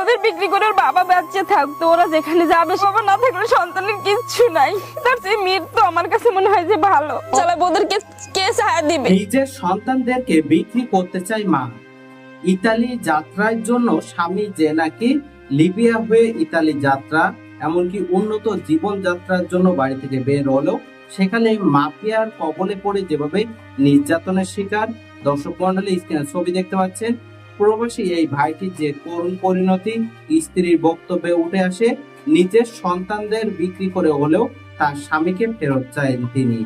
ওদের বিক্রি করে ওর বাবা বাচ্চা থাকতো ওরা যেখানে যাবে বাবা না থাকলে সন্তানের কিচ্ছু নাই। তার সেই মৃত্যু আমার কাছে মনে হয় যে ভালো। চালাবে ওদেরকে কে সাহায্য দিবে? নিজের সন্তানদেরকে বিক্রি করতে চায় মা। ইতালি যাত্রার জন্য স্বামী যে নাকি লিবিয়া হয়ে ইতালি যাত্রা এমনকি উন্নত জীবন যাত্রার জন্য বাড়ি থেকে বের হলো। সেখানে মাফিয়ার কবলে পড়ে যেভাবে নির্যাতনের শিকার। দর্শক মন্ডলী স্ক্রিনে ছবি দেখতে পাচ্ছেন। প্রবাসী এই ভাইটির যে করুণ পরিণতি স্ত্রীর বক্তব্যে উঠে আসে, নিজের সন্তানদের বিক্রি করে হলেও তার স্বামীকে ফেরত চান তিনি।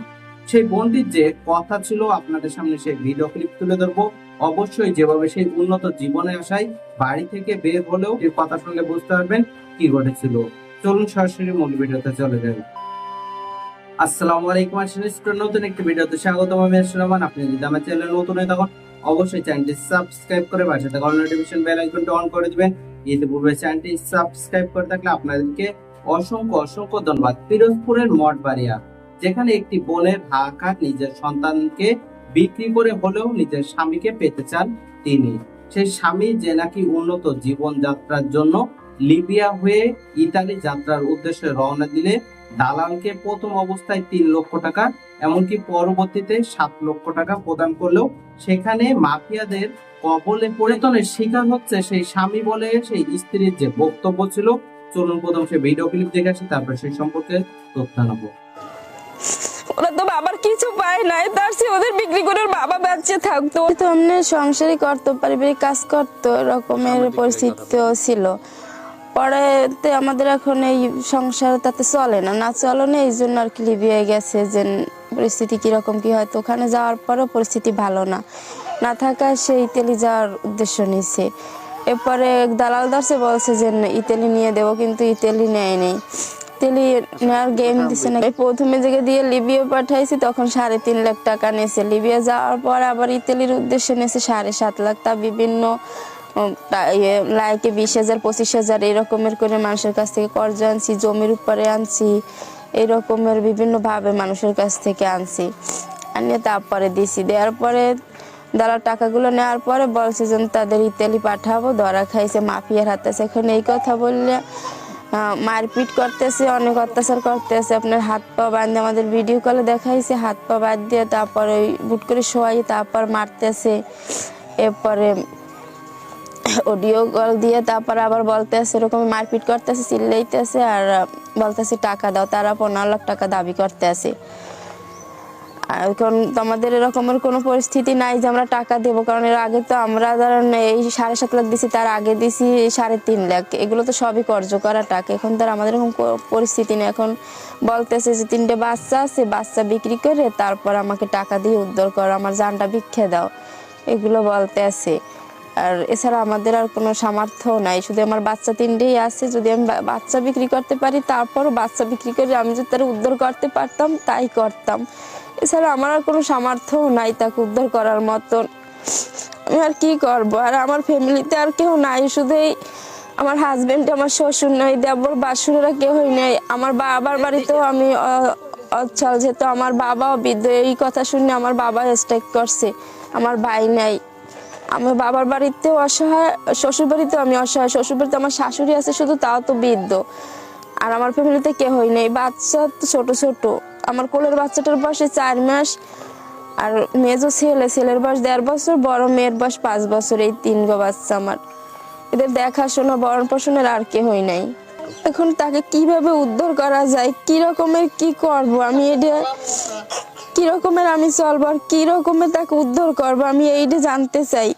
সেই বোনটির যে কথা ছিল আপনাদের সামনে সেই ভিডিও ক্লিপ তুলে ধরবো। অবশ্যই যেভাবে সেই উন্নত জীবনে আসায় বাড়ি থেকে বের হলেও এই কথা শুনলে বুঝতে পারবেন কি ঘটেছিল। চলুন সরাসরি মূল ভিডিওতে চলে যাই। আসসালামু আলাইকুম আসলে নতুন একটি ভিডিওতে স্বাগতম, আমি আসলামান আপনি যদি আমার চ্যানেল নতুন হয়ে তখন অবশ্যই চ্যানেলটি সাবস্ক্রাইব করে পাশে থাকা নোটিফিকেশন বেল আইকনটা অন করে দিবেন। এতে পূর্বে চ্যানেলটি সাবস্ক্রাইব করে থাকলে আপনাদেরকে অসংখ্য অসংখ্য ধন্যবাদ। পিরোজপুরের মঠবাড়িয়া, যেখানে একটি বোনের হাহাকার নিজের সন্তানকে বিক্রি করে হলেও নিজের স্বামীকে পেতে চান তিনি। সেই স্বামী যে নাকি উন্নত জীবনযাত্রার জন্য লিবিয়া হয়ে ইতালি যাত্রার উদ্দেশ্যে রওনা দিলে দালালকে প্রথম অবস্থায় তিন লক্ষ টাকা এমনকি পরবর্তীতে সাত লক্ষ টাকা প্রদান করলেও সেখানে মাফিয়াদের কবলে পরিতনের শিকার হচ্ছে সেই স্বামী বলে সেই স্ত্রীর যে বক্তব্য ছিল। চলুন প্রথম সে ভিডিও ক্লিপ দেখে আসি তারপর সেই সম্পর্কে তথ্য নেব ওরা তো বাবার কিছু পায় নাই তার চেয়ে ওদের বিক্রি করে বাবা বাচ্চা থাকতো। তো এমনি সংসারই করতো পারিবারিক কাজ করতো এরকমের পরিস্থিতিও ছিল। পরে তে আমাদের এখন এই সংসার তাতে চলে না না চলে না, এই জন্য আর কি লিবিয়ে গেছে যে পরিস্থিতি কীরকম কি হয়তো ওখানে যাওয়ার পরেও পরিস্থিতি ভালো না। না থাকায় সে ইতালি যাওয়ার উদ্দেশ্য নিছে এরপরে দালাল দাসে বলছে যে ইতালি নিয়ে দেবো, কিন্তু ইতালি নেয়নি ইতালি নেওয়ার গেম দিছে না। প্রথমে থেকে দিয়ে লিবিয়া পাঠাইছি, তখন সাড়ে তিন লাখ টাকা নিয়েছে। লিবিয়া যাওয়ার পর আবার ইতালির উদ্দেশ্যে নিয়েছে সাড়ে সাত লাখ। তা বিভিন্ন তা- লাইকে বিশ হাজার, পঁচিশ হাজার এরকমের করে মানুষের কাছ থেকে কর্জ আনছি, জমির উপরে আনছি এরকমের বিভিন্ন ভাবে মানুষের কাছ থেকে আনছি। আনিয়ে তারপরে দিছি। দেওয়ার পরে দালাল টাকাগুলো নেওয়ার পরে বলছে যে তাদের ইতালি পাঠাবো, ধরা খাইছে, মাফিয়ার হাতে এখন এই কথা বললে মারপিট করতেছে, অনেক অত্যাচার করতেছে। আপনার হাত পা বাঁধে, আমাদের ভিডিও কলে দেখাইছে, হাত পা বাদ দিয়ে তারপরে বুট করে শোয়াই, তারপর মারতেছে। এরপরে অডিও কল দিয়ে তারপর আবার বলতেছে, এরকম মারপিট করতেছে, চিল্লাইতেছে আর বলতেছে, টাকা দাও। তারা পনেরো লাখ টাকা দাবি করতেছে। এখন তো আমাদের এরকমের কোনো পরিস্থিতি নাই যে আমরা টাকা দেবো, কারণ এর আগে তো আমরা ধরেন এই সাড়ে সাত লাখ দিছি, তার আগে দিছি সাড়ে তিন লাখ। এগুলো তো সবই কর্য করা টাকা এখন তো আর আমাদের এরকম পরিস্থিতি নেই। এখন বলতেছে যে, তিনটে বাচ্চা আছে, বাচ্চা বিক্রি করে তারপর আমাকে টাকা দিয়ে উদ্ধার করো, আমার জানটা ভিক্ষে দাও। এগুলো বলতে আছে আর এছাড়া আমাদের আর কোনো সামর্থ্য নাই। শুধু আমার বাচ্চা তিনটেই আছে। যদি আমি বাচ্চা বিক্রি করতে পারি, তারপরও বাচ্চা বিক্রি করে আমি যদি তারা উদ্ধার করতে পারতাম, তাই করতাম। এছাড়া আমার আর কোনো সামর্থ্য নাই তাকে উদ্ধার করার মতন। আমি আর কি করব? আর আমার ফ্যামিলিতে আর কেউ নাই। শুধু আমার হাজবেন্ড আমার শ্বশুর নয় দেবর, বাসুরেরা কেউই নেই। আমার বাবার বাড়িতেও আমি অ- অচল। যেহেতু আমার বাবাও বৃদ্ধ এই কথা শুনে আমার বাবা স্ট্রাইক করছে। আমার ভাই নাই। আমার বাবার বাড়িতেও অসহায়, শ্বশুর বাড়িতেও আমি অসহায়, শ্বশুর বাড়িতে আমার শাশুড়ি আছে শুধু তাও তো বৃদ্ধ। আর আমার ফ্যামিলিতে কেউই নেই, বাচ্চা তো ছোট ছোট। আমার কোলের বাচ্চাটার বয়সে চার মাস, আর মেজো ছেলে, ছেলের বয়স দেড় বছর, বড় মেয়ের বয়স পাঁচ বছর, এই তিন গো বাচ্চা আমার। এদের দেখাশোনা বরণ পোষণের আর কেউই নাই। এখন তাকে কীভাবে উদ্ধার করা যায়, কি রকমের কি করব আমি এটা, কি রকমের আমি চলবো আর কি রকমের তাকে উদ্ধার করব আমি এইটা জানতে চাই।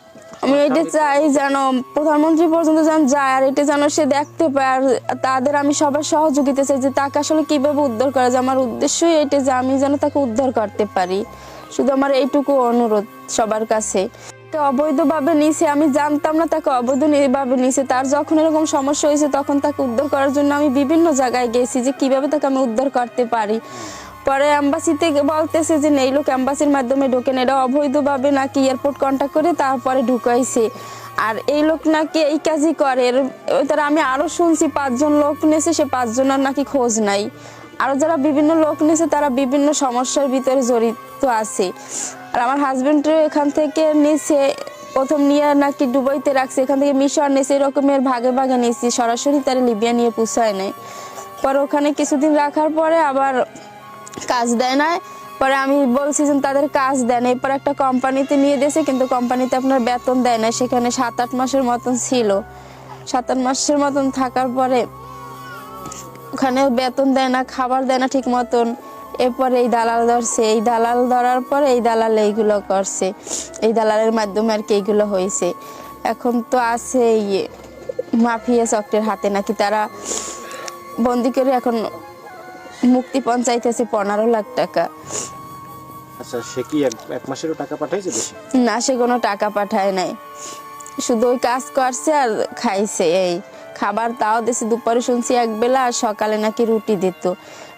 আমি এইটা চাই যেন প্রধানমন্ত্রী পর্যন্ত যেন যায় আর এটা যেন সে দেখতে পায় আর তাদের আমি সবার সহযোগিতা চাই যে তাকে আসলে কীভাবে উদ্ধার করা যায়। আমার উদ্দেশ্যই এটা যে আমি যেন তাকে উদ্ধার করতে পারি। শুধু আমার এইটুকু অনুরোধ সবার কাছে। অবৈধভাবে নিছে, আমি জানতাম না তাকে অবৈধভাবে নিছে। তার যখন এরকম সমস্যা হয়েছে তখন তাকে উদ্ধার করার জন্য আমি বিভিন্ন জায়গায় গেছি যে কীভাবে তাকে আমি উদ্ধার করতে পারি। পরে অ্যাম্বাসি থেকে বলতেছে যে এই লোক অ্যাম্বাসির মাধ্যমে ঢোকেন এটা অবৈধভাবে নাকি এয়ারপোর্ট কন্ট্যাক্ট করে তারপরে ঢুকাইছে। আর এই লোক নাকি এই কাজই করে। তারা আমি আরও শুনছি, পাঁচজন লোক নেছে, সে পাঁচজনের নাকি খোঁজ নাই। আরও যারা বিভিন্ন লোক নিয়েছে তারা বিভিন্ন সমস্যার ভিতরে জড়িত আছে। আর আমার হাজবেন্ড এখান থেকে নিছে, প্রথম নিয়ে নাকি ডুবাইতে রাখছে, এখান থেকে মিশর নিয়েছে এরকমের ভাগে ভাগে নিয়েছি সরাসরি তারা লিবিয়া নিয়ে পুষায় নেই। পরে ওখানে কিছুদিন রাখার পরে আবার কাজ দেয় না। পরে আমি বলছি যে তাদের কাজ দেন এরপর একটা কোম্পানিতে নিয়ে দিয়েছে, কিন্তু কোম্পানিতে আপনার বেতন দেয় না। সেখানে সাত আট মাসের মতন ছিল। সাত আট মাসের মতন থাকার পরে ওখানে বেতন দেয় না, খাবার দেয় না ঠিক মতন। এরপরে এই দালাল ধরছে, এই দালাল ধরার পরে এই দালাল এইগুলো করছে। এই দালালের মাধ্যমে আর কি এইগুলো হয়েছে। এখন তো আছে এই মাফিয়া চক্রের হাতে, নাকি তারা বন্দি করে এখন মুক্তি পঞ্চায়েতেছে পনেরো লাখ টাকা। আচ্ছা সে কি এক মাসেরও টাকা পাঠাইছে বেশি? না সে কোনো টাকা পাঠায় নাই। শুধু ওই কাজ করছে আর খাইছে এই। খাবার তাও দিছে দুপুরে শুনছি এক বেলা আর সকালে নাকি রুটি দিত।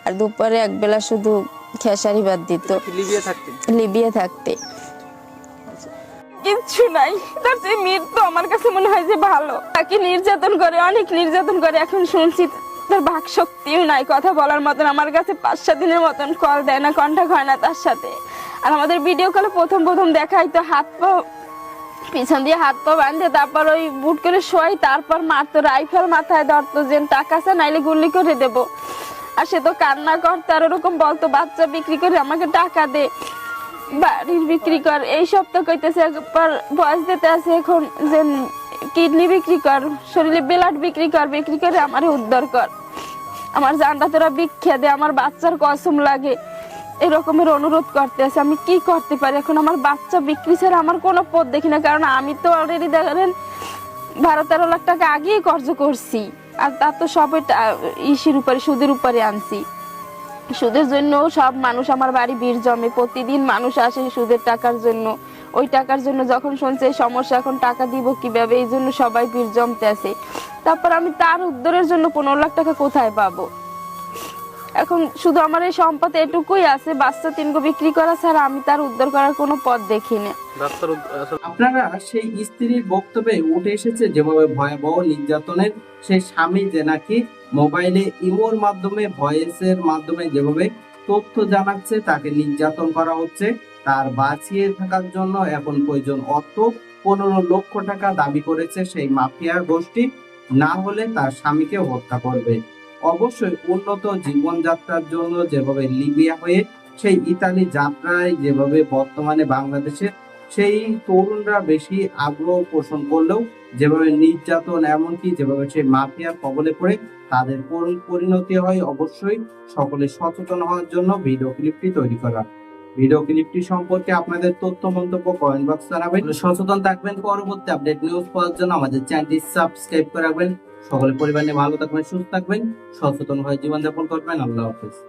আর দুপুরে এক বেলা শুধু খেসারি ভাত দিত। লিবিয়া থাকতেন লিবিয়ে থাকতে। কিচ্ছু নাই। তার সেই মৃত্যু আমার কাছে মনে হয় যে ভালো। তাকে নির্যাতন করে অনেক নির্যাতন করে এখন শুনছি। তার বাক শক্তিও নাই, কথা বলার মতন। আমার কাছে পাঁচ, সাত দিনের মতন কল দেয় না কন্টাক্ট হয় না তার সাথে। আর আমাদের ভিডিও কলে প্রথম প্রথম দেখাই তো হাত পা, পিছন দিয়ে হাত পা বাঁধে, তারপর ওই বুট করে শোয়াই, তারপর মারতো, রাইফেল মাথায় ধরতো, যে টাকা আছে নাইলে গুলি করে দেবো। আর সে তো কান্না করতো, আর ওরকম বলতো, বাচ্চা বিক্রি করে আমাকে টাকা দে, বাড়ির বিক্রি কর, এই সপ্তাহ কইতেছে, একবার বয়স দিতে আছে এখন, যে কিডনি বিক্রি কর, শরীরে ব্লাড বিক্রি কর, বিক্রি করে আমার উদ্ধার কর। আমার জানটা তোরা ভিক্ষা দে, আমার বাচ্চার কসম লাগে। এরকমের অনুরোধ করতে আছে, আমি কি করতে পারি? এখন আমার বাচ্চা বিক্রি ছাড়া আমার কোনো পথ দেখি না, কারণ আমি তো অলরেডি দেখেন বারো তেরো লাখ টাকা আগেই কর্জ করছি। আর তার তো সবই ইসির উপরে, সুদের উপরে আনছি। সুদের জন্য সব মানুষ আমার বাড়ি ভিড় জমে, প্রতিদিন মানুষ আসে সুদের টাকার জন্য। ওই টাকার জন্য যখন শুনছে সমস্যা এখন টাকা দিব কীভাবে? এই জন্য সবাই ভিড় জমতে আসে তারপর আমি তার উদ্ধারের জন্য পনেরো লাখ টাকা কোথায় পাবো? এখন শুধু আমার এই সম্পদ এটুকুই আছে বাচ্চা তিনগো বিক্রি করা ছাড়া আমি তার উদ্ধার করার কোনো পথ দেখি না। আপনারা সেই স্ত্রীর বক্তব্যে উঠে এসেছে যেভাবে ভয়াবহ নির্যাতনের সেই স্বামী যে নাকি মোবাইলে ইমোর মাধ্যমে ভয়েসের মাধ্যমে যেভাবে তথ্য জানাচ্ছে তাকে নির্যাতন করা হচ্ছে। তার বাঁচিয়ে থাকার জন্য এখন প্রয়োজন অর্থ পনেরো লক্ষ টাকা দাবি করেছে সেই মাফিয়ার গোষ্ঠী। না হলে তার স্বামীকে হত্যা করবে। অবশ্যই উন্নত জীবনযাত্রার জন্য যেভাবে লিবিয়া হয়ে সেই ইতালি যাত্রায় যেভাবে বর্তমানে বাংলাদেশে সেই তরুণরা বেশি আগ্রহ পোষণ করলেও যেভাবে নির্যাতন এমনকি যেভাবে সেই মাফিয়ার কবলে পড়ে তাদের পরিণতি হয় অবশ্যই সকলে সচেতন হওয়ার জন্য ভিডিও ক্লিপটি তৈরি করা। ভিডিও ক্লিপটি সম্পর্কে আপনাদের তথ্য, মন্তব্য কমেন্ট বক্স জানাবেন। সচেতন থাকবেন। পরবর্তী আপডেট নিউজ পাওয়ার জন্য আমাদের চ্যানেলটি সাবস্ক্রাইব করে রাখবেন। সকলে পরিবার নিয়ে ভালো থাকবেন, সুস্থ থাকবেন। সচেতন হয়ে জীবনযাপন করবেন। আল্লাহ হাফিজ।